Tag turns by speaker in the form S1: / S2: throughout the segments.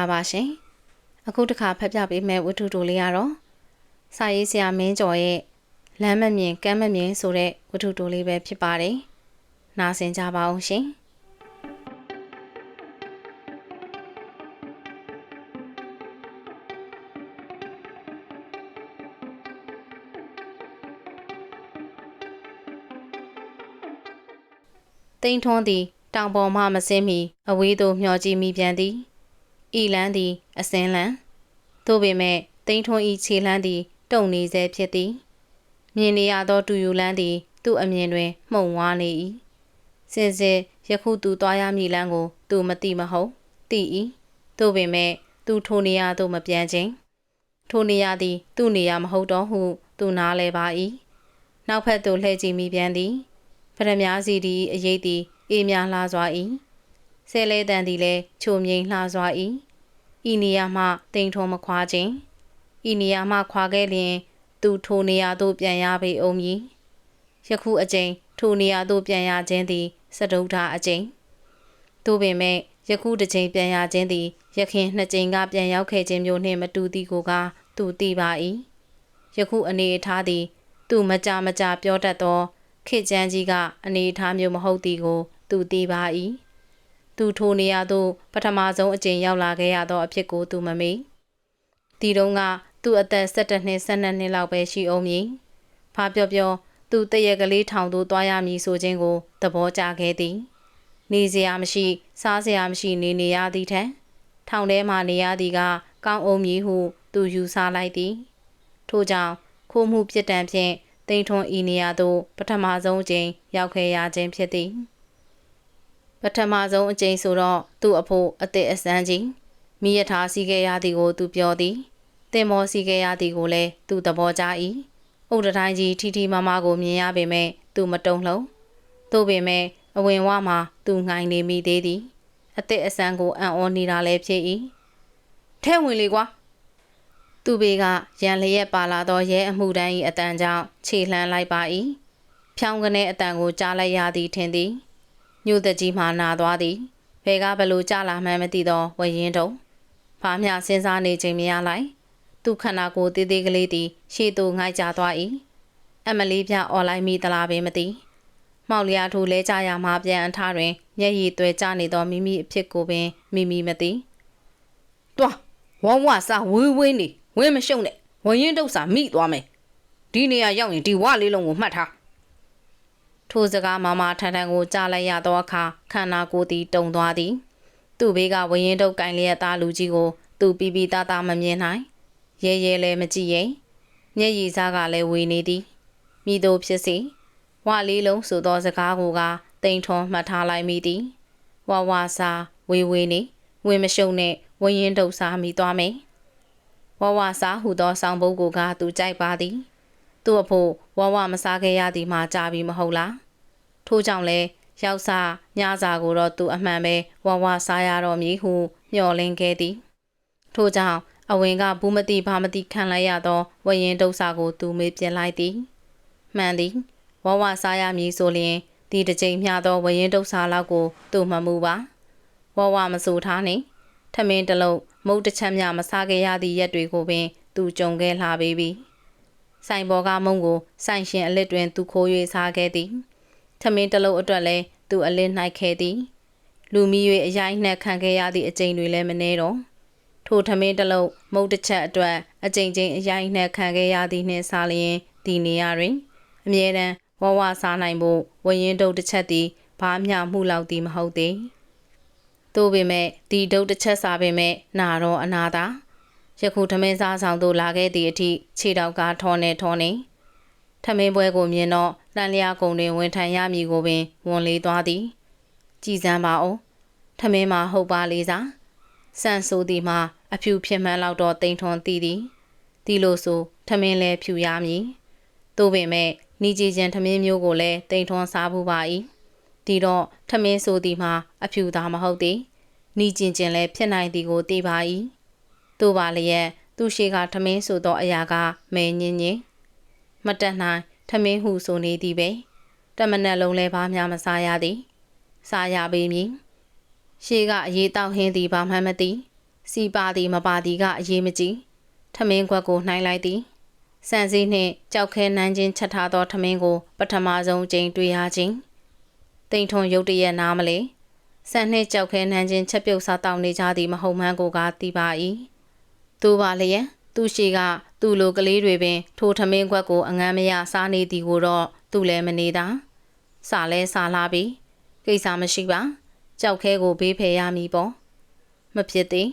S1: ္ဂလာပါရှင်အခုတစ်ခါဖတ်ပြပေးမယ့်ဝတ္ထုတိုလေးကတော့စာရေးဆရာမင်းကျော်ရဲ့လမ်းမမြင်ကမ်းမမြင်ဆိုတဲ့ဝတ္ထုတိုလေးပဲဖြစ်ပါတယ်နားဆင်ကြပါအောင်ရှင်တိန်ထွန်းသည်တောင်ပေါ်မှမဆင်းမီအဝေးသို့မျှော်ကြည့်မိပြန်သည် ဤလန်းသည်အစင်းလန်းသို့ပေမဲ့တိန်ထွန်းဤခြေလန်းသည်တုံနေဆဲဖြစ်သည်မြင်နေရသောတူယူလန်းသည် သူ့အမြင်တွင်မှုန်ဝါနေ၏စင်စစ်ယခုသူသွားရမည်လန်းကို သူမသိမဟုတ်သိ၏သို့ပေမဲ့သူထိုနေရာသို့မပြန်ခြင်းထိုနေရာသည် သူ့နေရာမဟုတ်တော့ဟု သူနားလဲပါ၏နောက်ဖက်သို့လှည့်ကြည့်မိပြန်သည်ပရမ ्या စီဒီအရေးသည်အေးများလှစွာ၏ ဆဲလဲတန်သည်လည်းချိုမြိန်လှစွာ၏ဤနေရာမှတိမ်ထုံမခွာခြင်းဤနေရာမှခွာခဲ့လျင် သူထိုနေရာသို့ပြန်ရပေအောင်မည်ယခုအကျိန်ထိုနေရာသို့ပြန်ရခြင်းသည်စတုထအကျိန်သို့ပင်မဲ့ယခုတစ်ချိန်ပြန်ရခြင်းသည်ယခင်နှစ်ကြိမ်ကပြန်ရောက်ခဲ့ခြင်းမျိုးနှင့်မတူသည်ကိုကသူသိပါ၏ယခုအနေအထားသည် သူမကြမကြပြောတတ်သောခေတ်ချမ်းကြီးကအနေအထားမျိုးမဟုတ်သည်ကို သူသိပါ၏ သူထိုနေရာသို့ပထမဆုံးအကြိမ်ရောက်လာခဲ့ရသောအဖြစ်ကိုသူမမေ့ဒီတုန်းကသူအသက်17နှစ်12နှစ်လောက်ပဲရှိအောင်မည်။ဘာပြောပြောသူတရက်ကလေးထောင်သို့သွားရမည်ဆိုခြင်းကိုသဘောကျခဲ့သည်။နေစရာမရှိ စားစရာမရှိနေနေရသည်ထက်ထောင်ထဲမှနေရသည်ကကောင်းအောင်မည်ဟု သူယူဆလိုက်သည်။ထို့ကြောင့်ခိုးမှုပြစ်ဒဏ်ဖြင့်တိန်ထွန်ဤနေရာသို့ပထမဆုံးအကြိမ်ရောက်ခဲ့ရခြင်းဖြစ်သည် ပထမဆုံးအကြိမ်ဆိုတော့သူ့အဖို့အသက်အစမ်းကြီးမိရထားစီခဲ့ရသည်ကိုသူပြောသည်တင်မောစီခဲ့ရသည်ကိုလည်းသူသဘောကျ၏အုတ်တတိုင်းကြီးထီထီမာမာကိုမြင်ရပေမဲ့သူမတုံ့လှုံသို့ပေမဲ့အဝင်ဝမှာသူငိုင်းနေမိသေးသည်အသက်အစမ်းကိုအံ့ဩနေတာလည်းဖြစ်၏ထဲဝင်လေကွာသူပေကရန်လျက်ပါလာသောရဲအမှုတန်း၏အတန်ကြောင့်ခြေလှမ်းလိုက်ပါ၏ဖြောင်းကနေအတန်ကိုကြားလိုက်ရသည်ထင်သည် ညို့တကြီးမှနာသွားသည်ဘဲကဘလို့ကြလာမှန်းမသိသောဝရင်တုံဘာမျှစဉ်းစားနေခြင်းမရလိုက်သူခန္ဓာကိုယ်သေးသေးကလေးသည်ရှေ့သို့ငိုက်ကြသွား၏အမလီပြအွန်လိုင်းမိသလားပင်မသိမောက်လျာထိုလဲကြရမှပြန်အထားတွင်မျက်ရည်သွဲကျနေသောမိမိအဖြစ်ကိုပင်မိမိမသိတွားဝဝစာဝေးဝေးနေဝင်းမရှုံနဲ့ဝရင်တုပ်စာမိသွားမယ်ဒီနေရာရောက်ရင်ဒီဝလေးလုံးကိုမှတ်ထား ထိုစကားမမထန်ထန်ကိုကြားလိုက်ရသောအခါခန္ဓာကိုယ်သည်တုံသွားသည်သူ့ဘေးကဝရင်တုပ်ကင်လျက်သားလူကြီးကို သူပီပီသားသားမမြင်နိုင်ရဲရဲလည်းမကြည့်ရင်မျက်ရည်စားကလည်းဝေနေသည်မိတို့ဖြစ်စီဝလေးလုံးဆိုသောစကားကိုကတိမ်ထွန်မှတ်ထားလိုက်မိသည်ဝဝစာဝေဝေနေဝင်မရှုံနဲ့ဝရင်တုပ်စားမိသွားမယ်ဝဝစားဟူသောဆောင်းပုတ်ကိုကသူကြိုက်ပါသည် သူ့အဖို့ဝဝမစားခဲ့ရသည်မှကြာပြီမဟုတ်လားထို့ကြောင့်လဲရောက်စားညစာကိုတော့သူအမှန်ပဲဝဝစားရတော့မည်ဟုမျှော်လင့်ခဲ့သည်ထို့ကြောင့်အဝင်ကဘူးမတိဘာမတိခံလိုက်ရသောဝရင်ဒုစာကိုသူမေးပြလိုက်သည်မှန်သည်ဝဝစားရမည်ဆိုလျင်ဒီတစ်ချိန်မျှသောဝရင်ဒုစာလောက်ကိုသူမှမှုပါဝဝမဆိုထားနှင့်ထမင်းတလုံးမုတ်တစ်ချက်မျှမစားခဲ့ရသည့်ရက်တွေကိုပင် သူကြုံခဲ့လှပေပြီ ဆိုင်ဘော်ကမုံကိုဆိုင်ရှင်အလစ်တွင်သူခိုး၍စားခဲ့သည်ထမင်းတလုံးအတွက်လည်းသူအလစ်နှိုက်ခဲ့သည် လူမီ၍အရိုက်နှက်ခံခဲ့ရသည့်အကြိမ်တွေလည်းမနှဲတော့ထိုထမင်းတလုံးမုတ်တစ်ချက်အတွက်အကြိမ်ကြိမ်အရိုက်နှက်ခံခဲ့ရသည့်နှင့်စားလျင်ဒီနေရာတွင်အမြဲတမ်းဝဝစားနိုင်ဖို့ဝရင်တုတ်တစ်ချက်သည်ဘာမျှမှုလောက်သည်မဟုတ်သည်သို့ပေမဲ့ဒီဒုတ်တစ်ချက်စားပေမဲ့နာတော့အနာသာ ယခုထမင်းစားဆောင်သို့လာခဲ့သည့်အထိခြေတော်ကားထောနေထောနေထမင်းပွဲကိုမြင်တော့လန်လျာကုံတွင်ဝင်ထိုင်ရမည်ကိုပင်ဝန်လေးသွားသည် ကြည်စမ်းပါအောင်ထမင်းမှာဟုတ်ပါလေးစားဆန်ဆိုသည်မှာအဖြူဖြစ်မှန်းလောက်တော့တိမ်ထွန်တည်သည်ဒီလိုဆိုထမင်းလဲဖြူရမည်သို့ပေမဲ့နီကြည်ကျန်ထမင်းမျိုးကိုလည်းတိမ်ထွန်စားဖို့ပါ၏ဒီတော့ထမင်းဆိုသည်မှာအဖြူသာမဟုတ်သည်နီကျင်ကျင်လည်းဖြစ်နိုင်သည်ကိုသိပါ၏ တို့ပါလျက်သူရှိကထမင်းဆိုသောအရာကမဲညင်းညင်းမတက်နိုင်ထမင်းဟုဆိုနေသည်ပဲတမနက်လုံးလဲဘာမှမစားရသည်စားရပေမည်ရှေးကအရေးတောက်ဟင်းသည်ဘာမှမသိစီပါသည်မပါသည်ကအရေးမကြီးထမင်းခွက်ကိုနှိုင်းလိုက်သည်စံစည်းနှင့်ကြောက်ခဲနှမ်းချင်းချက်ထားသောထမင်းကို ပထမဆုံးကြိမ်တွေ့ရခြင်းတိန်ထွန်ရုတ်တရက်နားမလဲစံနှင့်ကြောက်ခဲနှမ်းချင်းချက်ပြုတ်စားတောင်းနေကြသည်မဟုတ်မှန်းကိုကသိပါ၏ သူပါလျက်သူရှိကသူ့လိုကလေးတွေပင် ထိုထမင်းခွက်ကိုအငမ်းမရစားနေသည်ကိုတော့သူလည်းမနေတာစားလဲစားလာပြီကိစ္စမရှိပါကြောက်ခဲကိုဘေးဖယ်ရမည်ပေါ့မဖြစ်သေး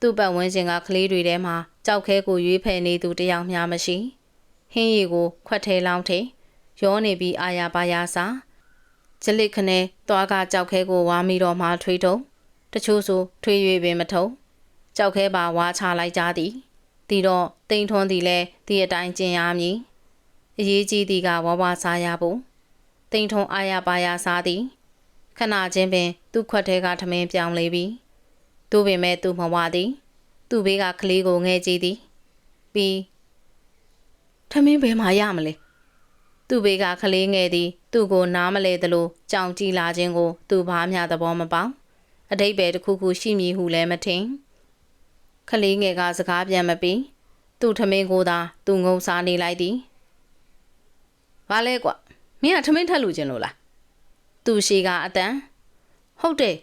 S1: သူ့ပတ်ဝန်းကျင်ကကလေးတွေထဲမှာကြောက်ခဲကိုရွေးဖယ်နေသူတယောက်မျှမရှိဟင်းရီကိုခွက်ထဲလောင်းထဲရောနေပြီးအာရပါရစာဂျလစ်ခနဲသွားကကြောက်ခဲကိုဝါမီတော်မှထွေးထုံတချို့ဆိုထွေး၍ပင်မထုံ ကြောက်ခဲပါဝါချလိုက်ကြသည်တီတော့တိန်ထွန်းသည်လည်းဒီအတိုင်းကျင်ရမည်အရေးကြီးသည်ကဝါဝါစားရဖို့တိန်ထွန်းအာရပါရစားသည်ခဏချင်းပင် သူ့ခွက်ထဲကထမင်းပြောင်းလေပြီသူပင်မဲ့သူမဝသည်သူ့ဘေးကကလေးကိုငဲကြည့်သည်ပြီးထမင်းဘယ်မှာရမလဲသူ့ဘေးကကလေးငယ်သည် သူ့ကိုနားမလဲသလိုကြောင်ကြည့်လာခြင်းကို သူဘာမှသဘောမပေါက်အတိတ်ပဲတစ်ခုခုရှိမည်ဟုလည်းမထင် ကလေးငယ်ကစကားပြန်မပြီးသူ့ထမင်းကိုသာသူငုံစားနေလိုက်သည်ဘာလဲကွမင်းကထမင်းထက်လူခြင်းလို့လားသူရှိကအတန်ဟုတ်တယ်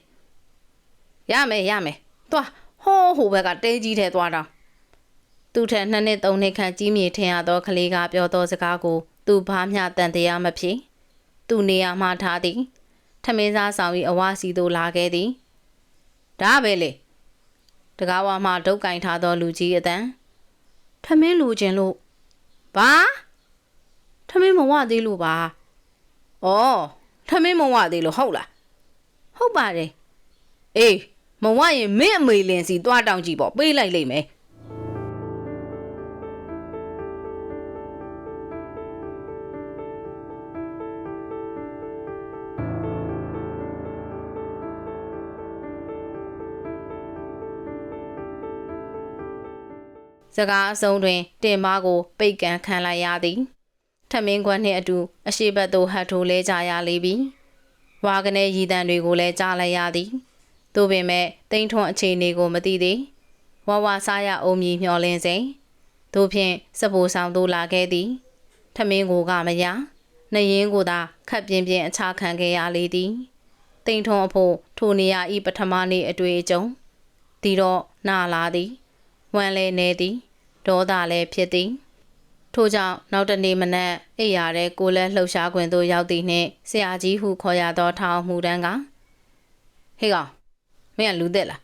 S1: ရမယ်ရမယ်သွားဟောဟိုဘက်ကတဲကြီးထဲသွားတော့သူထက်နှစ်နှစ်သုံးနှစ်ခန့်ကြီးမြေထင်ရသောကလေးကပြောသောစကားကိုသူဘာမျှတန်တရားမဖြစ်သူနေရာမှထားသည်ထမင်းစားဆောင်၏အဝစီသို့လာခဲ့သည်ဒါပဲလေ တကားဝါမှဒုတ်ကင်ထားသောလူကြီးအတန်ထမင်းလူခြင်းလို့ဘာထမင်းမဝသေးလို့ပါဩထမင်းမဝသေးလို့ဟုတ်လားဟုတ်ပါတယ်အေးမဝရင်မင်းအမေလင်စီသွားတောင်းကြည့်ပေါ့ပေးလိုက်လိမ့်မယ် စကားအဆုံးတွင် တင်မကို ပိတ်ကန်ခံလိုက်ရသည်ထမင်းခွက်နှင့်အတူအရှိဘတ်သို့ဟတ်ထိုးလဲကြရလေပြီဝါကနေရည်တံတွေကိုလည်းကြားလိုက်ရသည်သို့ပေမဲ့တိန်ထွန်းအခြေအနေကိုမသိသေးဝါဝါစားရအောင်မြည်မျောလင်းစဉ်တို့ဖြင့်စပိုဆောင်သို့လာခဲ့သည်ထမင်းကိုကမရနှရင်ကိုသာခတ်ပြင်းပြင်းအခြားခံခဲ့ရလေသည်တိန်ထွန်းအဖို့ထိုနေရာဤပထမနေ့အတွေ့အကြုံဒီတော့နာလာသည်ဝမ်းလဲနေသည် ဒေါသလည်းဖြစ်သည်ထို့ကြောင့်နောက်တနေ့မနက်အိယာတဲ့ကိုလဲလှုပ်ရှားခွင်သို့ရောက်သည်နှင့်ဆရာကြီးဟုခေါ်ရသောထောင်မှုတန်းကဟေးကောင်မင်းကလူသက်လား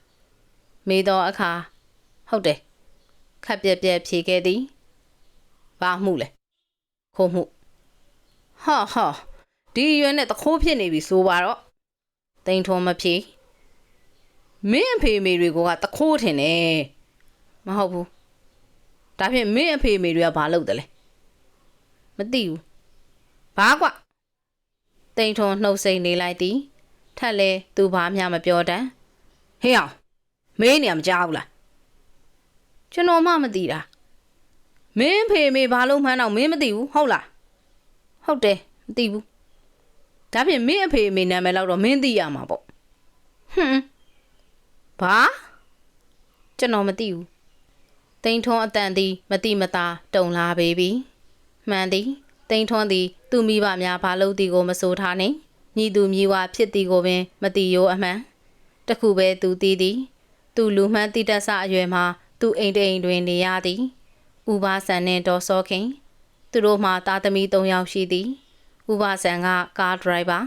S1: မေးသောအခါဟုတ်တယ်ခက်ပြက်ပြက်ဖြေခဲ့သည်ဘာမှုလဲခိုးမှုဟာဟာဒီရွယ်နဲ့တခိုးဖြစ်နေပြီဆိုပါတော့တိန်ထုံးမဖြေမင်းအဖေမေတွေကတခိုးထင်တယ်မဟုတ်ဘူး ဒါဖြင့်မင်းအဖေမေတွေကဘာလုပ်တယ်လဲမသိဘူးဘာကွတိန်ထုံနှုတ်ဆက်နေလိုက်သည်ထက်လဲသူဘာမှမပြောတတ်ဟေးအောင်မင်းနေရမကြောက်ဘူးလားကျွန်တော်မှမသိတာမင်းဖေမေဘာလို့မှန်းတော့မင်းမသိဘူးဟုတ်လားဟုတ်တယ်မသိဘူးဒါဖြင့်မင်းအဖေအမေနာမည်တော့မင်းသိရမှာပေါ့ဟွန်းဘာကျွန်တော်မသိဘူး တိန်ထွန်းအတန်သည်မတိမတာတုံလာပေပြီမှန်သည်တိန်ထွန်းသည် သူ့မိဘများဘာလို့သည်ကိုမဆိုထားနှင့်ညီသူမြည်ဝါဖြစ်သည်ကိုပင် မတိရိုးအမှန်တခုပဲသူသိသည် သူလူမှန်းတိတက်ဆအရွယ်မှာသူအိမ်တိမ်တွင်နေရသည်ဥပါဆန်နှင့်ဒေါ်စောခင်သူတို့မှသားသမီး၃ယောက်ရှိသည်ဥပါဆန်ကကားဒရိုက်ဘာ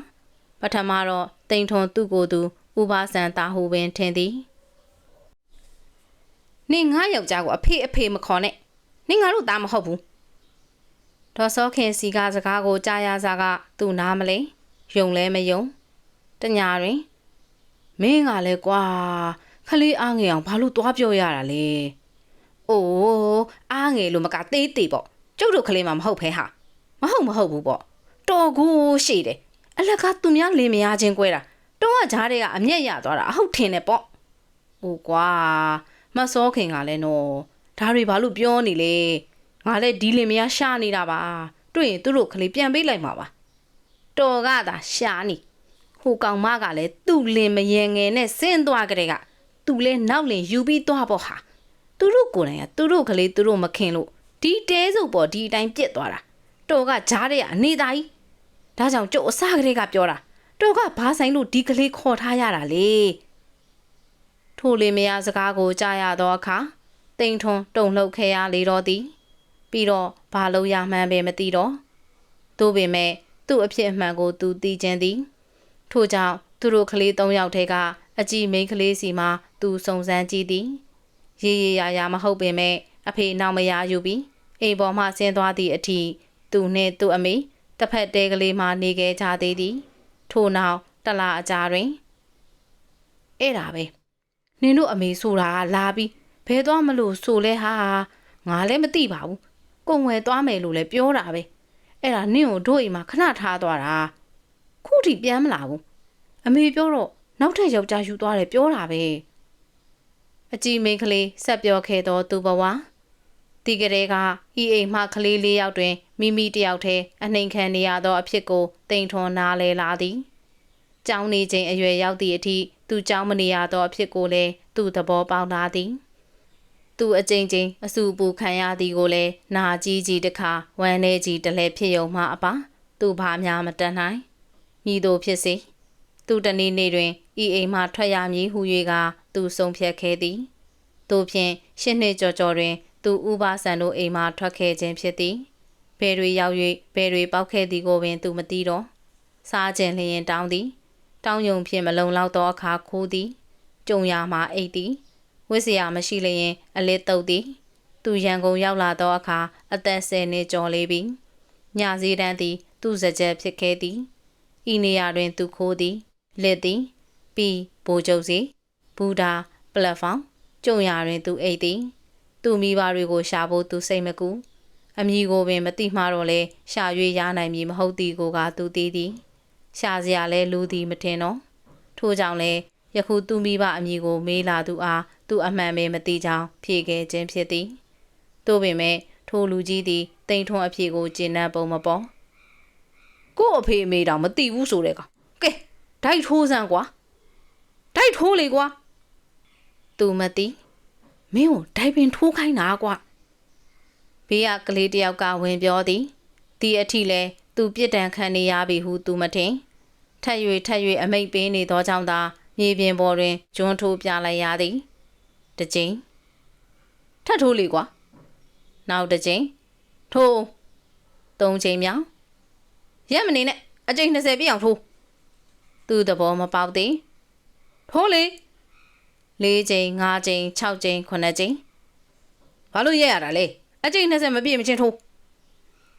S1: ပထမတော့တိန်ထွန်သူ့ကိုယ်သူဥပါဆန်တာဟူပင်ထင်သည် နင်ငါယောက်ျားကိုအဖေအဖေမခေါ်နဲ့နင်ငါတို့သားမဟုတ်ဘူးဒေါ်စောခင်စီကစကားကိုကြားရစားကသူ့နားမလဲယုံလဲမယုံတညာတွင်မင်းကလည်းကွာခလေးအားငယ်အောင်ဘာလို့သွားပြောရတာလဲ။အိုးအားငယ်လို့မကသေးသေးပေါ့။ကျုပ်တို့ခလေးမှမဟုတ်ဖဲဟာ။မဟုတ်မဟုတ်ဘူးပေါ့။တော်ကိုရှိတယ်။အလကားသူများလင်မယားချင်းကွဲတာ။တောကကြားတွေကအမျက်ရသွားတာအဟုတ်ထင်တယ်ပေါ့။အိုးကွာ မစောခင်ကလည်းနော်ဒါတွေဘာလို့ပြောနေလဲ။ငါလည်းဒီလင်မယားရှာနေတာပါ။တွေ့ရင်သူတို့ခလေးပြန်ပေးလိုက်မှာပါ။တော်ကသာရှာနေ။ဟိုကောင်မကလည်းသူ့လင်မယငယ်နဲ့ဆင်းသွားကြတဲ့ကသူလဲနောက်လင်ယူပြီးသွားပေါ့ဟာသူတို့ကိုယ်တိုင်ကသူတို့ကလေးသူတို့မခင်လို့ဒီတဲစုပ်ပေါ်ဒီအတိုင်းပြစ်သွားတာတော်ကကြားတဲ့အနေသားကြီးဒါကြောင့်ကျုပ်အစကလေးကပြောတာတော်ကဘာဆိုင်လို့ဒီကလေးခေါ်ထားရတာလေ ထိုလေမယားစကားကိုကြားရသောအခါတိမ်ထွန်းတုန်လှုပ်ခဲ့ရလေတော့သည် ပြီးတော့ဘာလို့ရမှန်းပဲမသိတော့သို့ပေမဲ့သူ့အဖြစ်အမှန်ကိုသူသိခြင်းသည် ထို့ကြောင့်သူတို့ကလေး၃ယောက်ထဲကအကြည့်မိန်းကလေးစီမှာသူစုံစမ်းကြည့်သည်ရေရေရာရာမဟုတ်ပေမဲ့အဖေနောက်မရယူပြီးအိမ်ပေါ်မှဆင်းသွားသည့်အထိသူနှင့်သူ့အမေတစ်ဖက်တဲကလေးမှနေခဲ့ကြသေးသည် ထို့နောက်တလအကြာတွင်အဲ့ဒါပဲ နင်တို့အမေဆိုတာကလာပြီးဘဲသွားမလို့ဆိုလဲဟာငါလည်းမသိပါဘူးကုံဝယ်သွားမယ်လို့လည်းပြောတာပဲအဲ့ဒါနင့်ကိုတို့အိမ်မှာခဏထားသွားတာခုထိပြန်မလာဘူးအမေပြောတော့နောက်ထပ်ယောက်ျားယူသွားတယ်ပြောတာပဲအကြည့်မိန်းကလေးဆက်ပြောခဲ့တော့သူဘဝဒီကလေးကဤအိမ်မှကလေးလေးယောက်တွင်မိမိတယောက်တည်းအနှိမ်ခံနေရသောအဖြစ်ကိုတိမ်ထွန်နားလဲလာသည်။ကျောင်းနေချိန်အရွယ်ရောက်သည့်အထိ သူကျောင်းမနေရသောအဖြစ်ကိုလည်းသူသဘောပေါက်လာသည်။သူအကြိမ်ကြိမ်အဆူပူခံရသည်ကိုလည်းနာကြီးကြီးတခါဝမ်းနေကြီးတလဲဖြစ်ယုံမှအပါသူဘာများမတတ်နိုင်။မိတို့ဖြစ်စေသူတနေ့နေ့တွင်ဤအိမ်မှထွက်ရမည်ဟု၍ကသူဆုံးဖြတ်ခဲ့သည်။သို့ဖြင့်ရှစ်နှစ်ကျော်ကျော်တွင် သူဥပါဆန်တို့အိမ်မှထွက်ခဲ့ခြင်းဖြစ်သည်။ဘယ်တွေရောက်၍ဘယ်တွေပေါက်ခဲ့သည်ကိုပင်သူမသိတော့။စားခြင်းလျင်တောင်းသည်။ တောင်းယုံဖြင့်မလုံလောက်သောအခါခိုးသည်။ကြုံရမှာအိတ်သည်။ဝစ်စရာမရှိလျင်အလစ်တုပ်သည်။သူရန်ကုန်ရောက်လာသောအခါအသက်ဆယ်နှစ်ကျော်လေးပြီ။ညစည်းတန်းသည်သူ့စကြက်ဖြစ်ခဲ့သည်။ဤနေရာတွင်သူခိုးသည်။လက်သည်။ပြီးဘိုးကျုပ်စီဘူဒါပလက်ဖောင်းကြုံရတွင်သူအိတ်သည်။သူ့မိဘတွေကိုရှာဖို့သူစိတ်မကူအမည်ကိုပင်မသိမှတော့လဲရှာ၍ရနိုင်မည်မဟုတ်သည်ကိုကသူသိသည် ရှာစရာလဲလူသည်မထင်တော့ထို့ကြောင့်လဲယခုသူမိဘအမည်ကို မေးလာသူအားသူအမှန်ပဲမသိကြောင်းဖြေခဲ့ခြင်းဖြစ်သည်သို့ပေမဲ့ထိုလူကြီးသည်တိမ်ထွန်းအဖြေကိုကျင့်နှံ့ပုံမပေါ်ကို့အဖေအမေတောင်မသိဘူးဆိုတဲ့ကောင်ကဲဒိုက်ထိုးစမ်းကွာဒိုက်ထိုးလေကွာသူမသိမင်းကိုဒိုက်ပင်ထိုးခိုင်းတာကွာဘေးကကလေးတယောက်ကဝင်ပြောသည်ဒီအထိလဲ သူပြစ်ဒဏ်ခံနေရပြီဟုသူမထင်ထက်၍ထက်၍အမိတ်ပေးနေသောကြောင့်သာမြေပြင်ပေါ်တွင်ကျွန်းထိုးပြလိုက်ရသည်တစ်ကြိမ်ထပ်ထိုးလေကွာနောက်တစ်ကြိမ်ထိုးသုံးကြိမ်မြောက်ရက်မနေနဲ့အကြိမ်20ပြည့်အောင်ထိုးသူသဘောမပေါက်သည်ထိုးလေ၄ကြိမ်၅ကြိမ်6ကြိမ်9ကြိမ်ဘာလို့ရက်ရတာလဲအကြိမ်20မပြည့်မချင်းထိုး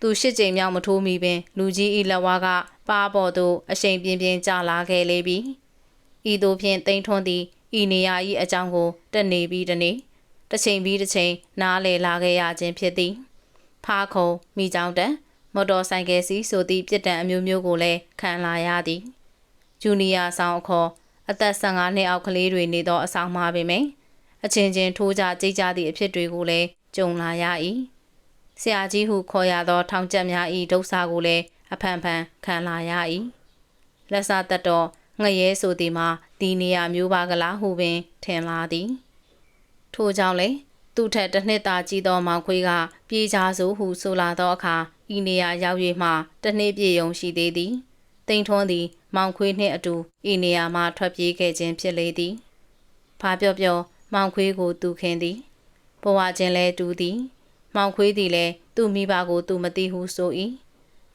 S1: သူရှစ်ကြိမ်မြောက်မထိုးမီပင် လူကြီးဤလက်ဝါးကပါပေါ်သို့အရှိန်ပြင်းပြင်းကျလာခဲ့လေပြီဤသို့ဖြင့်တိမ်ထွန်းသည်ဤနေရာ၏အကြောင်းကိုတက်နေပြီးတနေ့တစ်ချိန်ပြီးတစ်ချိန်နားလေလာခဲ့ရခြင်းဖြစ်သည်ဖားခုံမိကြောင်တန်မော်တော်ဆိုင်ကယ်စီဆိုသည့်ပြစ်ဒဏ်အမျိုးမျိုးကိုလည်းခံလာရသည်ဂျူနီယာဆောင်အခေါ်အသက်15နှစ်အောက်ကလေးတွေနေသောအဆောင်မှာပင်မယ်အချင်းချင်းထိုးကြကြိတ်ကြသည့်အဖြစ်တွေကိုလည်းကြုံလာရ၏ ဆရာကြီးဟုခေါ်ရသော ထောင်ချက်များ၏ဒုက္ခကိုလည်းအဖန်ဖန်ခံလာရ၏လက်စားသက်တော်ငရဲဆိုသည်မှာဒီနေရာမျိုးပါကလားဟုပင် ထင်လာသည် ထို့ကြောင့်လေသူထက်တစ်နှစ်သာကြီးသောမောင်ခွေးကပြေးကြစို့ဟုဆိုလာသောအခါဤနေရာရောက်၍မှတစ်နှစ်ပြည့်ုံရှိသေးသည်တိမ်ထွန်းသည် မောင်ခွေးနှင့်အတူဤနေရာမှထွက်ပြေးခဲ့ခြင်းဖြစ်လေသည်ဖာပြော့ပြော့မောင်ခွေးကိုသူခင်သည်ဘဝချင်းလဲတူသည် မောင်ခွေးသည်လည်းသူ့မိဘကိုသူမသိဟုဆို၏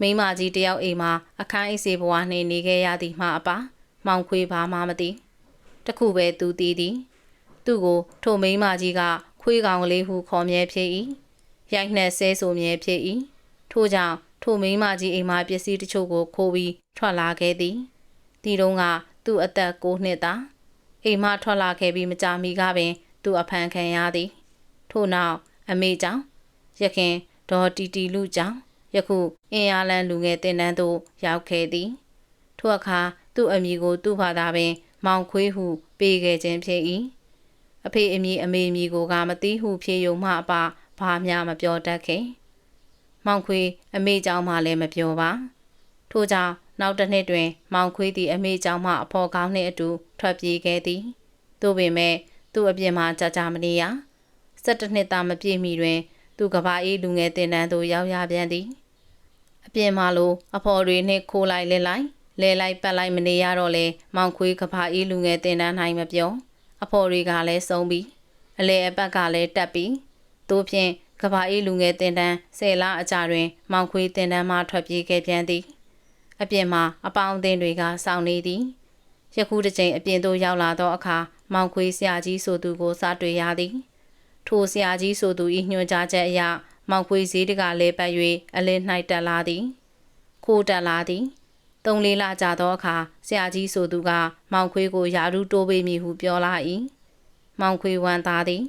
S1: မိမကြီးတယောက်အိမ်မှာအခန်းအိစေဘဝနှင့်နေခဲ့ရသည်မှအပါ မောင်ခွေးဘာမှမသိတခုပဲသူသိသည်သူ့ကိုထိုမိမကြီးကခွေးကောင်ကလေးဟုခေါ်မြဲဖြစ်၏ရိုက်နှက်ဆဲဆိုမြဲဖြစ်၏ထို့ကြောင့်ထိုမိမကြီးအိမ်မှာပစ္စည်းတချို့ကိုခိုးပြီးထွက်လာခဲ့သည်ဒီတုန်းကသူ့အသက်9နှစ်သာအိမ်မှထွက်လာခဲ့ပြီးမကြာမီကပင် သူအဖမ်းခံရသည် ထို့နောက်အမေကြောင့် ရခင်ဒေါ်တီတီလူကြောင့်ယခုအင်အားလန်လူငယ်တင်နန်းသို့ရောက်ခဲ့သည်ထို့အခါသူ့အမိကို သူ့ဘာသာပင် မောင်ခွေးဟုပေးခဲ့ခြင်းဖြစ်၏အဖေအမိအမေအမိကိုကမသိဟုဖြေယုံမှအပဘာမှမပြောတတ်ခဲ့မောင်ခွေးအမေကြောင့်မှလည်းမပြောပါထို့ကြောင့်နောက်တစ်နှစ်တွင် မောင်ခွေးသည်အမေကြောင့်မှအဖော်ကောင်းနှင့်အတူထွက်ပြေးခဲ့သည်သို့ပေမဲ့သူ့အပြင်မှာကြာကြာမနေရ၁၇နှစ်သားမပြည့်မီတွင် သူကဘာအေးလူငယ်တင်တန်းသို့ရောက်ရပြန်သည်အပြင်မှာလိုအဖော်တွေနှင့်ခိုးလိုက်လဲလိုက်လဲလိုက်ပတ်လိုက်မနေရတော့လေမောင်ခွေးကဘာအေးလူငယ်တင်တန်းနိုင်မပြောအဖော်တွေကလည်းစုံပြီးအလေအပတ်ကလည်းတက်ပြီးတို့ဖြင့်ကဘာအေးလူငယ်တင်တန်းဆယ်လအကြာတွင် မောင်ခွေးတင်တန်းမှထွက်ပြေးခဲ့ပြန်သည်အပြင်မှာအပေါင်းအသင်းတွေကစောင့်နေသည်ယခုတစ်ချိန်အပြင်သို့ရောက်လာသောအခါမောင်ခွေးဆရာကြီးဆိုသူကိုစားတွေ့ရသည် ထိုဆရာကြီးဆိုသူ၏ညွှန်ကြားချက်အရမောင်ခွေးစည်းတကလဲပတ်၍အလင်း၌တက်လာသည်ခိုးတက်လာသည်သုံးလေးလကြာသောအခါဆရာကြီးဆိုသူက မောင်ခွေးကိုယာရုတိုးပေးမည်ဟုပြောလာ၏မောင်ခွေးဝမ်းသာသည်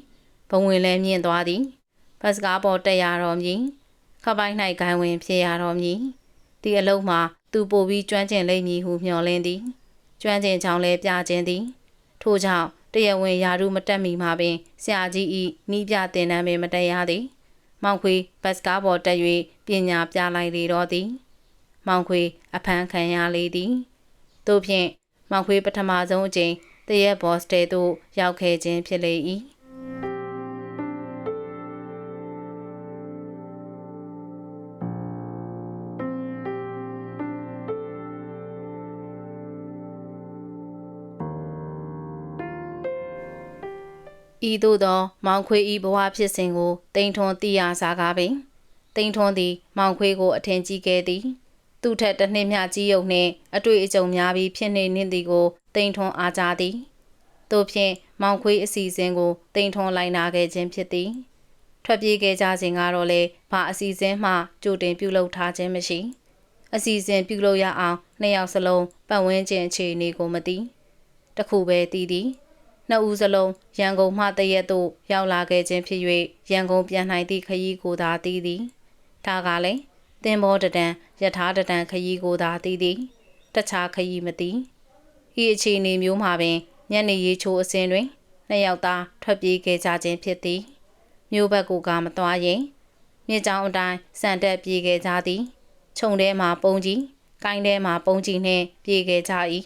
S1: ဘဝင်လည်းမြင့်သွားသည်ဘတ်စကားပေါ်တက်ရတော်မူခပိုက်၌ဂိုင်းဝင်ဖြစ်ရတော်မူဒီအလုံးမှာသူပို့ပြီးကျွမ်းကျင်လိမ့်မည်ဟုမျှော်လင့်သည်ကျွမ်းကျင်ကြောင်းလည်းပြခြင်းသည်ထို့ကြောင့် တရားဝင်ယာရုမတက်မီမှာပင်ဆရာကြီးဤနီးပြတင်တန်းပင်မတက်ရသည်မောင်ခွေဘတ်စကားပေါ်တက်၍ပညာပြလိုက်လေတော့သည်မောင်ခွေအဖမ်းခံရလေသည်တို့ဖြင့်မောင်ခွေပထမဆုံးအကြိမ်တရက်ဘော့စတေသို့ရောက်ခဲ့ခြင်းဖြစ်လေ၏ ဤသို့သော မောင်ခွေဤဘဝဖြစ်စဉ်ကိုတိန်ထွန်သိရစားကားပင်တိန်ထွန်သည် မောင်ခွေကိုအထင်ကြီးခဲ့သည်သူထက်တစ်နှစ်မျှကြီးယုံနှင့်အတွေ့အကြုံများပြီးဖြစ်နေနှင့်သည်ကိုတိန်ထွန်အားကြသည်တို့ဖြင့်မောင်ခွေအစီအစဉ်ကိုတိန်ထွန်လိုက်နာခဲ့ခြင်းဖြစ်သည်ထွက်ပြေးခဲ့ကြစဉ်ကတော့လေဘာအစီအစဉ်မှကြိုတင်ပြုလုပ်ထားခြင်းမရှိ အစီအစဉ်ပြုလုပ်ရအောင်နှစ်ယောက်စလုံးပတ်ဝန်းကျင်အခြေအနေကိုမသိတခုပဲသိသည် နှစ်ဦးစလုံးရန်ကုန်မှတရက်သို့ရောက်လာခဲ့ခြင်းဖြစ်၍ရန်ကုန်ပြန်နိုင်သည့်ခရီးကိုသာသိသည်ဒါကလည်းတင်ဘောတဒံယထာတဒံခရီးကိုသာသိသည်တခြားခရီးမသိဤအခြေအနေမျိုးမှာပင်ညနေရေးချိုးအစင်းတွင်နှစ်ယောက်သားထွက်ပြေးခဲ့ကြခြင်းဖြစ်သည်မြို့ဘက်ကိုကမသွားရင်မြေကြောင်အတိုင်းစံတက်ပြေးခဲ့ကြသည်ခြုံထဲမှာပုံကြီးကိုင်းထဲမှာပုံကြီးနှင့်ပြေးခဲ့ကြ၏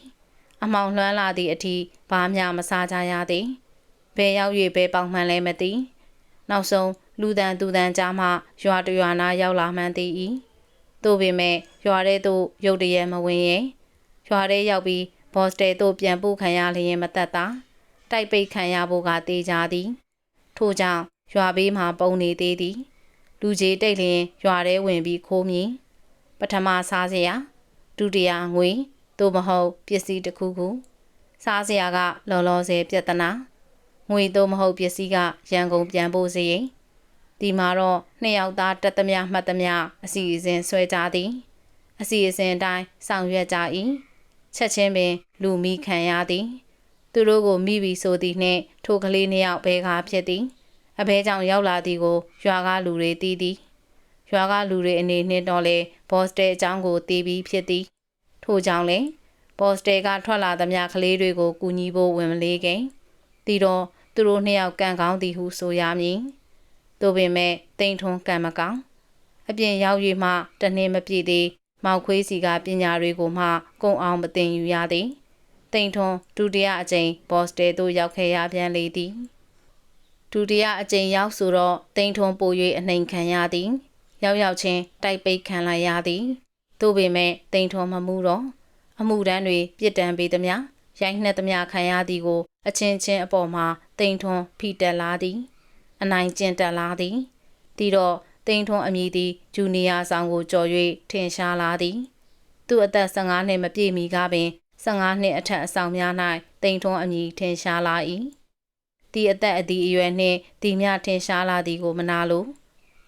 S1: အမောင်လွှမ်းလာသည့်အထိဘာမျှမစားကြရသည်ဘယ်ရောက်၍ဘယ်ပေါက်မှန်လဲမသိနောက်ဆုံးလူတန်သူတန်ကြားမှရွာတရွာနာရောက်လာမှန်းသိ၏သို့ပေမဲ့ရွာထဲသို့ရုတ်တရက်မဝင်ရင်ရွာထဲရောက်ပြီးဘော့စတဲသို့ပြန်ပို့ခံရလျင်မသက်သာတိုက်ပိတ်ခံရဖို့ကတေးကြသည်ထို့ကြောင့်ရွာဘေးမှာပုံနေသေးသည် လူကြီးတိတ်လျင်ရွာထဲဝင်ပြီးခိုးမြည်ပထမစားစရာဒုတိယငွေ သို့မဟုတ်ပစ္စည်းတစ်ခုခုစားစရာက လော်လော်ဆယ်ပြဿနာငွေသို့မဟုတ်ပစ္စည်းကရန်ကုန်ပြန်ဖို့စီရင်ဒီမှာတော့နှစ်ယောက်သားတက်သမျှမှတ်သမျှအစီအစဉ်ဆွဲကြသည် အစီအစဉ်အတိုင်းဆောင်ရွက်ကြ၏ချက်ချင်းပင် လူမိခံရသည် သူတို့ကိုမိပြီးဆိုသည်နှင့် ထိုကလေးနှစ်ယောက်ဘဲကားဖြစ်သည်အဘဲကြောင့်ရောက်လာသည်ကိုရွာကလူတွေသိသည်ရွာကလူတွေအနေနဲ့တော့လေဘော့စတဲအကြောင်းကိုသိပြီးဖြစ်သည် ထို့ကြောင့်လေဘော့စတဲကထွက်လာသမျှကလေးတွေကိုကူညီဖို့ဝင်မလေးခင်တီတော့သူတို့နှစ်ယောက်ကံကောင်းသည်ဟုဆိုရမည်သို့ပေမဲ့တိမ်ထွန်းကံမကောင်းအပြင်ရောက်၍မှတနေ့မပြည့်သေးမောက်ခွေးစီကပညာတွေကိုမှကုံအောင်မတင်ယူရသည်တိမ်ထွန်းဒုတိယအကြိမ်ဘော့စတဲသို့ရောက်ခဲ့ရပြန်လေသည်ဒုတိယအကြိမ်ရောက်ဆိုတော့တိမ်ထွန်းပို၍အနှိမ်ခံရသည် ရောက်ရောက်ချင်းတိုက်ပိတ်ခံလိုက်ရသည် သို့ပေမဲ့တိမ်ထွန်းမမှုတော့အမှုတန်းတွေပြစ်ဒဏ်ပေးသမျှရိုက်နှက်သမျှခံရသည်ကို အချင်းချင်းအပေါ်မှာတိမ်ထွန်းဖိတက်လာသည် အနိုင်ကျင့်တက်လာသည်တီတော့တိမ်ထွန်းအမည်သည်ဂျူနီယာဆောင်ကိုကြော်၍ထင်ရှားလာသည်သူ့အသက်15နှစ်မပြည့်မီကပင်15နှစ်အထက်အဆောင်များ၌တိမ်ထွန်းအမည်ထင်ရှားလာ၏ဒီအသက်အသည်အရွယ်နှင့်ဒီမြထင်ရှားလာသည်ကိုမနာလို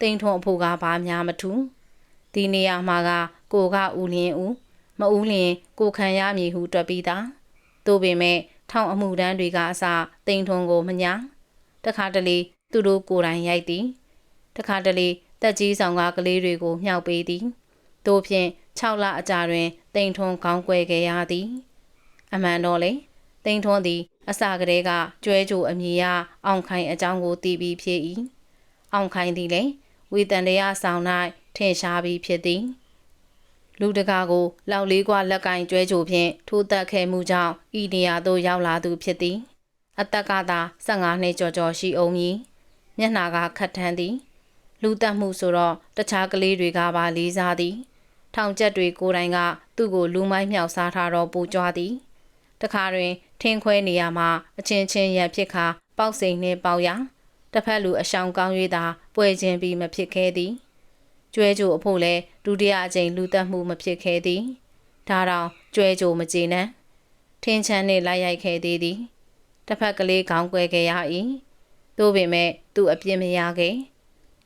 S1: တိမ်ထွန်းအဖို့ကဘာများမထူဒီနေရာမှာက ကိုကဦးလင်းဦးမဦးလင်ကိုခံရမည်ဟုတွက်ပြီးသားသို့ပေမဲ့ထောင်အမှုတန်းတွေကအစတိမ်ထွန်းကိုမညာတခါတလေသူတို့ကိုယ်တိုင်ရိုက်သည်တခါတလေတက်ကြီးဆောင်ကကလေးတွေကိုမြှောက်ပေးသည်တို့ဖြင့်6လအကြာတွင်တိမ်ထွန်းခေါင်းကွယ်ခဲ့ရသည် အမှန်တော့လေတိမ်ထွန်းသည် အစကတည်းကကျွဲကြိုအမည်ရအောင်ခိုင်အကြောင်းကိုသိပြီးဖြစ်၏အောင်ခိုင်သည်လည်းဝေတန်တရားဆောင်၌ထင်ရှားပြီးဖြစ်သည် လူတကာကိုလောက်လေးကွာလက်ကင်ကျွဲကြိုဖြင့်ထိုးတက်ခဲ့မှုကြောင့်ဤနေရာသို့ရောက်လာသူဖြစ်သည် အသက်ကသာ15နှစ်ကျော်ကျော်ရှိအောင်မည်မျက်နှာကခတ်ထန်းသည် လူတက်မှုဆိုတော့တခြားကလေးတွေကပါလေးစားသည် ထောင်ချက်တွေကိုယ်တိုင်က သူ့ကိုလူမိုင်းမြောက်စားထားတော့ပူကြွားသည်တခါတွင်ထင်းခွဲနေရမှာအချင်းချင်းရံဖြစ်ခါပေါက်စိန်နှင့်ပေါက်ရာတစ်ဖက်လူအဆောင်ကောင်း၍သာပွဲချင်းပြီးမဖြစ်ခဲ့သည် ကျွဲကြိုအဖို့လဲဒုတိယအကြိမ်လူတက်မှုမဖြစ်ခဲ့သည်ဒါတောင်ကျွဲကြိုမကြေနပ်ထင်းချမ်းနှင့်လိုက်ရိုက်ခဲ့သေးသည်တစ်ဖက်ကလေးခေါင်းကွဲခဲ့ရ၏သို့ပေမဲ့သူအပြစ်မရခဲ့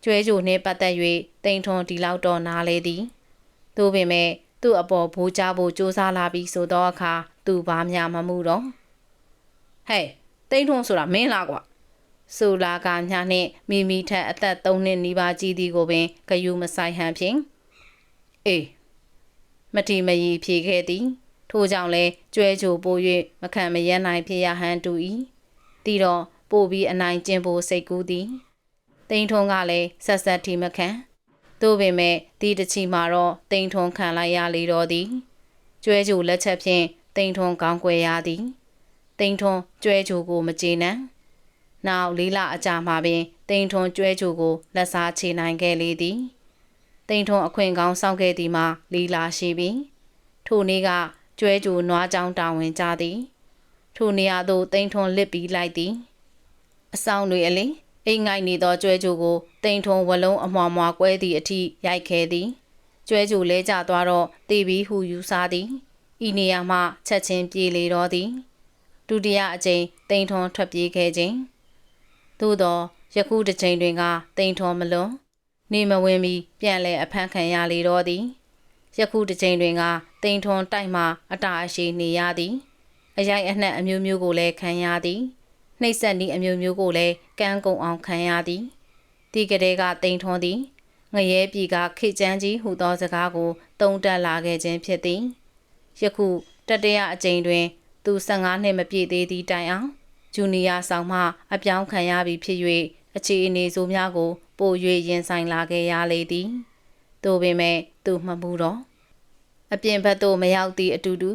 S1: ကျွဲကြိုနှင့်ပတ်သက်၍တိန်ထွန်ဒီလောက်တော့နားလေသည်သို့ပေမဲ့သူ့အပေါ်ဘိုးချဖို့စူးစမ်းလာပြီးဆိုတော့အခါသူဘာမှမမှုတော့ဟဲ့တိန်ထွန်ဆိုတာမင်းလားကွာ ဆိုလာကညနှင့်မိမိထက်အသက်3နှစ်နီးပါးကြီးသည်ကိုပင်ဂယုမဆိုင်ဟန်ဖြင့်အေးမတီမရီဖြေခဲ့သည် ထို့ကြောင့်လဲကျွဲကြိုပို့၍မခံမရနိုင်ဖြစ်ရဟန်တူ၏တီတော့ပို့ပြီးအနိုင်ကျင့်ဖို့စိတ်ကူးသည်တိန်ထွန်းကလည်းဆက်ဆက်ထီမခံသို့ပေမဲ့တီတချီမှာတော့တိန်ထွန်းခံလိုက်ရလေတော့သည်ကျွဲကြိုလက်ချက်ဖြင့်တိန်ထွန်းကောင်းကွယ်ရသည်တိန်ထွန်းကျွဲကြိုကိုမကျေနပ် နောက်လေးလအကြာမှပင်တိန်ထွန်ကျွဲချိုကိုလက်စားချေနိုင်ခဲ့လေသည်တိန်ထွန်အခွင့်ကောင်းစောင့်ခဲ့သည်မှာလေးလာရှိပြီထိုနေ့ကကျွဲချိုနွားကြောင်တာဝန်ကြသည်ထိုနေရာသို့တိန်ထွန်လစ်ပြီးလိုက်သည်အဆောင်တွေအလင်းအိမ်ငိုက်နေသောကျွဲချိုကိုတိန်ထွန်ဝလုံးအမွာမွာကွဲသည့်အထိရိုက်ခဲသည်ကျွဲချိုလဲကျသွားတော့တေပြီးဟူယူစားသည်ဤနေရာမှချက်ချင်းပြေးလေတော့သည်ဒုတိယအကြိမ်တိန်ထွန်ထွက်ပြေးခဲ့ခြင်း သို့တော့ယခုတစ်ချိန်တွင်ကတိန်ထောမလွန်နေမဝင်မီပြန်လဲအဖမ်းခံရလေတော့သည်ယခုတစ်ချိန်တွင်ကတိန်ထွန်တိုက်မှအတာအရှိနေရသည်အရိုက်အနှက်အမျိုးမျိုးကိုလည်းခံရသည်နှိပ်စက်နည်းအမျိုးမျိုးကိုလည်းကန်းကုံအောင်ခံရသည်ဒီကလေးကတိန်ထွန်သည်ငရဲပြည်ကခေကျန်းကြီးဟူသောစကားကိုတုံးတက်လာခဲ့ခြင်းဖြစ်သည်ယခုတတိယအကြိမ်တွင် သူ15နှစ်မပြည့်သေးသည့်တိုင်အောင် ဂျူနီယာဆောင်မှအပြောင်းခံရပြီဖြစ်၍အခြေအနေဆိုးများကို ပို၍ရင်ဆိုင်လာခဲ့ရလေသည်။သို့ပေမဲ့သူမှမှုတော့အပြင်ဘက်သို့မရောက်သည့်အတူတူ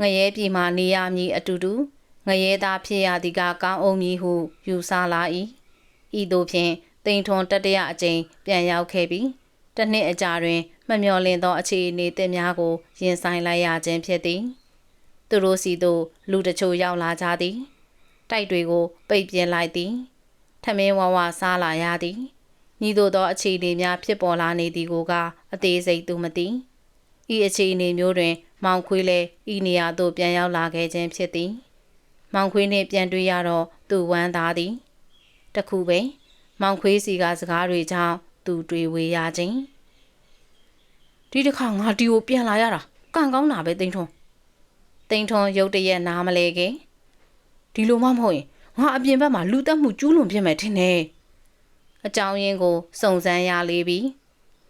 S1: ငရဲပြည်မှနေရမည်အတူတူငရဲသားဖြစ်ရသည်ကကောင်းအောင်မည်ဟုယူဆလာ၏။ဤသို့ဖြင့်တိန်ထွန်တတရအကြိမ်ပြန်ရောက်ခဲ့ပြီးတစ်နှစ်အကြာတွင်မမျှော်လင့်သောအခြေအနေသစ်များကိုရင်ဆိုင်လိုက်ရခြင်းဖြစ်သည်။သူတို့စီသို့လူတချို့ရောက်လာကြသည်။ တိုက်တွေကိုပိတ်ပြင်းလိုက်သည်ထမင်းဝဝစားလာရသည်ညီတို့သောအခြေအနေများဖြစ်ပေါ်လာနေသည်ကိုကအသေးစိတ်သူမသိဤအခြေအနေမျိုးတွင် မောင်ခွေးလည်းဤနေရာသို့ပြန်ရောက်လာခဲ့ခြင်းဖြစ်သည် မောင်ခွေးနှင့်ပြန်တွေ့ရတော့သူဝမ်းသာသည်တခုပင်မောင်ခွေးစီကစကားတွေကြောင့်သူတွေ့ဝေရခြင်းဒီတစ်ခါငါဒီကိုပြန်လာရတာကံကောင်းတာပဲတိန်ထွန်းတိန်ထွန်းရုတ်တရက်နားမလဲခင် ဒီလိုမှမဟုတ်ရင်ငါအပြင်ဘက်မှာလူတက်မှုကျူးလွန်ဖြစ်မယ်ထင်တယ်။အကြောင်းရင်းကိုစုံစမ်းရလေပြီ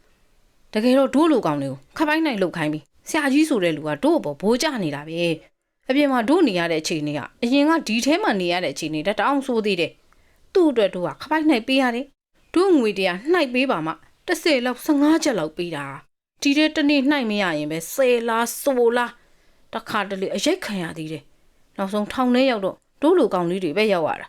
S1: ။တကယ်တော့ဒို့လူကောင်တွေကိုခပ်ပိုင်းနိုင်လှုပ်ခိုင်းပြီ။ဆရာကြီးဆိုတဲ့လူကဒို့အပေါ်ဘိုးကျနေတာပဲ။အပြင်မှာဒို့နေရတဲ့အခြေအနေကအရင်ကဒီထဲမှာနေရတဲ့အခြေအနေတတောင်ဆိုးသေးတယ်။သူ့အတွက်တို့ကခပ်ပိုင်းနိုင်ပေးရတယ်။တို့ငွေတရားနှိုက်ပေးပါမှ30လောက်15ချက်လောက်ပေးတာ။ဒီတဲ့တနေ့နှိုက်မရရင်ပဲ10လားဆိုလားတခါတလေအရိတ်ခံရသေးတယ်။နောက်ဆုံးထောင်ထဲရောက်တော့ တို့လူကောင်လေးတွေပဲရောက်ရတာ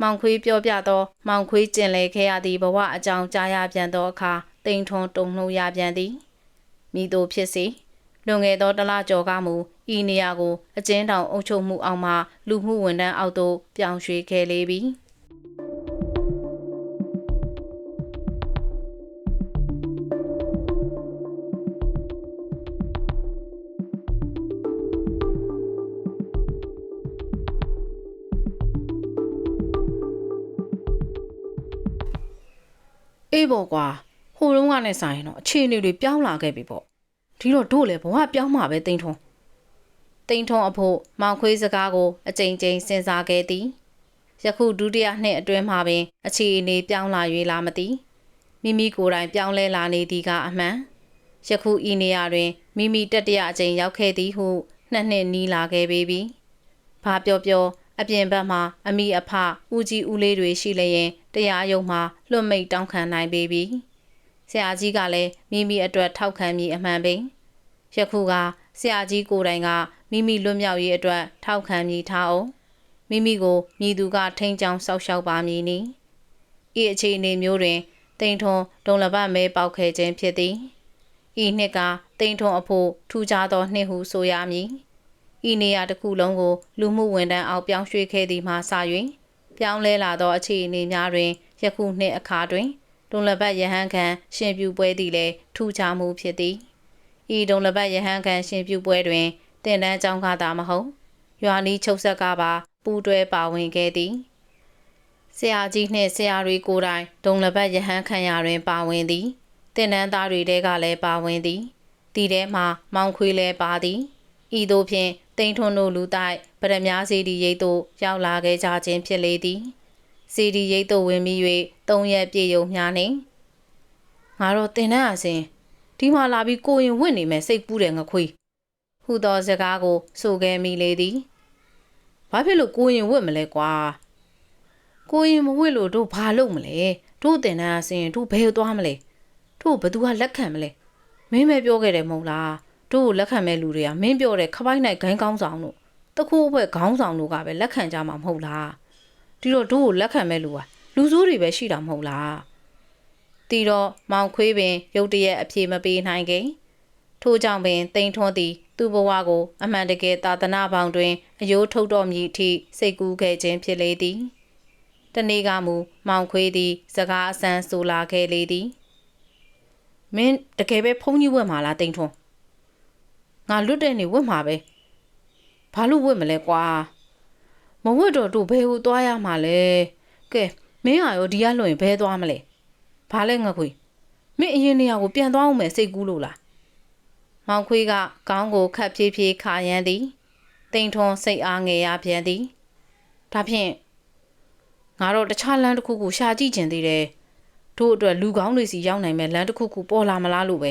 S1: မောင်ခွေးပြောပြတော့မောင်ခွေးကျင်လေခဲ့ရသည့်ဘဝအကြောင်းကြားရပြန်သောအခါတိမ်ထွန်တုံနှုံရပြန်သည်မိတို့ဖြစ်စေလွန်ခဲ့သောတလကျော်ကမူဤနေရာကိုအကျဉ်းထောင်အုပ်ချုပ်မှုအောက်မှလူမှုဝန်ထမ်းအောက်သို့ပြောင်းရွှေ့ခဲ့လေပြီ အေးပေါ့ကွာဟိုတုန်းကနဲ့ဆိုင်ရင်တော့အခြေအနေတွေပြောင်းလာခဲ့ပြီပေါ့ဒီတော့တို့လည်းဘဝပြောင်းမှာပဲတိန်ထွန်းတိန်ထွန်းအဖို့မောင်ခွေးစကားကိုအကြိမ်ကြိမ်စဉ်းစားခဲ့သည်ယခုဒုတိယနှစ်အတွင်းမှာပင်အခြေအနေပြောင်းလာ၍လာမသိမိမိကိုယ်တိုင်ပြောင်းလဲလာနေသည်ကအမှန်ယခုဤနေရာတွင်မိမိတတိယအကြိမ်ရောက်ခဲ့သည်ဟုနှစ်နှစ်နီးလာခဲ့ပေပြီဘာပြောပြော အပြင်ဘက်မှာအမိအဖဦးကြီးဦးလေးတွေရှိလျင်တရားရုံမှာလွတ်မိတ်တောင်းခံနိုင်ပေပြီဆရာကြီးကလည်းမိမိအတွက်ထောက်ခံမည်အမှန်ပင်ယခုကဆရာကြီးကိုယ်တိုင်ကမိမိလွတ်မြောက်ရေးအတွက်ထောက်ခံမည်ထားအောင်မိမိကိုမြည်သူကထိန်ချောင်းဆောက်ရှောက်ပါမည်နီဤအခြေအနေမျိုးတွင်တိန်ထွန်ဒုံလပတ်မဲပေါက်ခဲ့ခြင်းဖြစ်သည်ဤနှစ်ကတိန်ထွန်အဖို့ထူးခြားသောနှစ်ဟုဆိုရမည် ဤနေရာတစ်ခုလုံးကိုလူမှုဝန်ထမ်းအောက်ပြောင်းရွှေ့ခဲ့သည်မှစ၍ပြောင်းလဲလာသောအခြေအနေများတွင်ယခုနှစ်အခါတွင်ဒုံလပတ်ယဟန်ခံရှင်ပြူပွဲသည်လည်းထူးခြားမှုဖြစ်သည်ဤဒုံလပတ်ယဟန်ခံရှင်ပြူပွဲတွင်တင်တန်းကျောင်းကသာမဟုတ်ရွာနီးချုပ်ဆက်ကပါပူးတွဲပါဝင်ခဲ့သည်ဆရာကြီးနှင့်ဆရာတွေကိုယ်တိုင်ဒုံလပတ်ယဟန်ခံရာတွင်ပါဝင်သည်တင်တန်းသားတွေတဲကလည်းပါဝင်သည်ဒီထဲမှာမောင်ခွေးလည်းပါသည်ဤသို့ဖြင့် တိန်ထွန်းတို့လူတိုက်ပရမ ्या စီဒီရိတ်သို့ရောက်လာခဲ့ကြခြင်းဖြစ်လေသည်စီဒီရိတ်သို့ဝင်ပြီး၍သုံးရက်ပြည့်ရုံမျှနှင့်ငါတော့တင်တန်းအစဉ်ဒီမှာလာပြီးကိုရင်ဝင့်နေမယ်စိတ်ပူးတယ်ငခွေးဟူသောစကားကိုဆိုခဲ့မိလေသည်ဘာဖြစ်လို့ကိုရင်ဝင့်မလဲကွာကိုရင်မဝင့်လို့တို့ဘာလုပ်မလဲတို့တင်တန်းအစဉ်တို့ဘယ်သွားမလဲတို့ဘသူကလက်ခံမလဲမင်းပဲပြောခဲ့တယ်မဟုတ်လား တို့ကိုလက်ခံမဲ့လူတွေကမင်းပြောတဲ့ခပိုင်းနိုင်ဂိုင်းကောင်းဆောင်တို့တခိုးဘွဲ့ခေါင်းဆောင်တို့ကပဲလက်ခံကြမှာမဟုတ်လားဒီတော့တို့ကိုလက်ခံမဲ့လူကလူစိုးတွေပဲရှိတာမဟုတ်လားတီတော့မောင်ခွေးပင်ရုတ်တရက်အပြေမပေးနိုင်ခင်ထို့ကြောင့်ပင်တိန်ထွန်းသည် သူ့ဘဝကို အမှန်တကယ်သာသနာပေါင်းတွင်အယိုးထုတ်တော်မူအထိစိတ်ကူးခဲ့ခြင်းဖြစ်လေသည်တနေ့ကမူမောင်ခွေးသည် စကားအဆန်းဆိုလာခဲ့လေသည်မင်းတကယ်ပဲဖုန်းကြီးဝက်မှာလားတိန်ထွန်း ငါလွတ်တဲ့နေဝတ်မှာပဲဘာလို့ဝတ်မလဲကွာမဝတ်တော့တို့ဘယ်ကိုသွားရမှာလဲကဲမင်းဟာရောဒီကလွန်ရင်ဘဲသွားမလဲဘာလဲငါခွေမင်းအရင်နေရာကိုပြန်သွားအောင်မယ်စိတ်ကူးလို့လားမောင်ခွေးကခေါင်းကိုခတ်ဖြည်းဖြည်းခါရမ်းသည်တိန်ထွန်းစိတ်အားငယ်ရပြန်သည်ဒါဖြင့်ငါတော့တခြားလမ်းတစ်ခုခုရှာကြည့်ကျင်သေးတယ်တို့အတွက်လူကောင်းတွေစီရောက်နိုင်မဲ့လမ်းတစ်ခုခုပေါ်လာမလားလို့ပဲ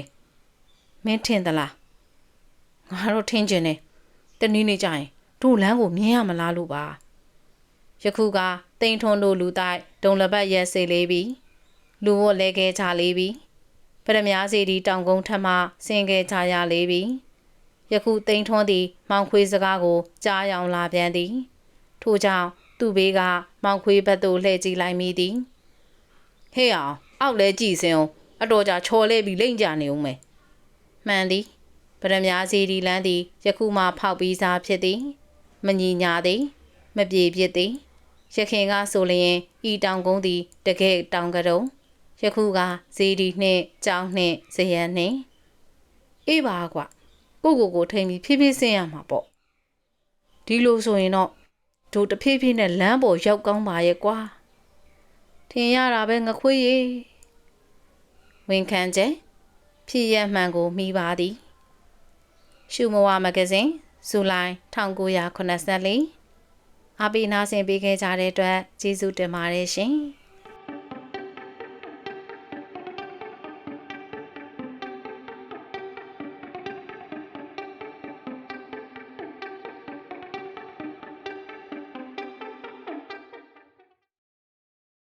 S1: မင်းထင်သလား ငါတော့ထင်ကျင်တယ်တနည်းနေကြရင်တို့လမ်းကိုမြင်ရမလားလို့ပါယခုကတိန်ထွန်းတို့လူတိုက်ဒုံလပတ်ရက်စေလေးပြီးလူဝတ်လဲခဲချလေးပြီးပရမ ्या စီဒီတောင်ကုန်းထက်မှဆင်ခဲချရလေးပြီးယခုတိန်ထွန်းသည် မောင်ခွေးစကားကို ကြားရောင်လာပြန်သည် ထို့ကြောင့်သူ့ဘေးကမောင်ခွေးဘက်သို့လှည့်ကြည့်လိုက်မိသည်ဟေ့အောင်အောက်လဲကြည့်စင်အောင်အတော်ကြာချော်လဲပြီးလိမ့်ကြနေဦးမယ်မှန်သည် ပရမ ्या စီဒီလန်းသည်ယခုမှဖောက်ပြီးသားဖြစ်သည်မညီညာသည်မပြေပြစ်သည်ရခင်ကဆိုလျင်ဤတောင်ကုန်းသည်တကယ်တောင်ကတုံယခုကဇီဒီနှင့်ကြောင်းနှင့်ဇယံနှင့်အေးပါကွကိုကိုကိုထိန်ပြီးဖြည်းဖြည်းဆင်းရမှာပေါ့ဒီလိုဆိုရင်တော့တို့တဖြည်းဖြည်းနဲ့လမ်းပေါ်ရောက်ကောင်းပါရဲ့ကွာထင်ရတာပဲငခွေးရေဝန်ခံချက်ဖြစ်ရမှန်ကိုမိပါသည် ရှုမဝမဂဇင်းဇူလိုင်1984အားပေးနာဆင်ပေးခဲ့ကြတဲ့အတွက်ကျေးဇူးတင်ပါတယ်ရှင်။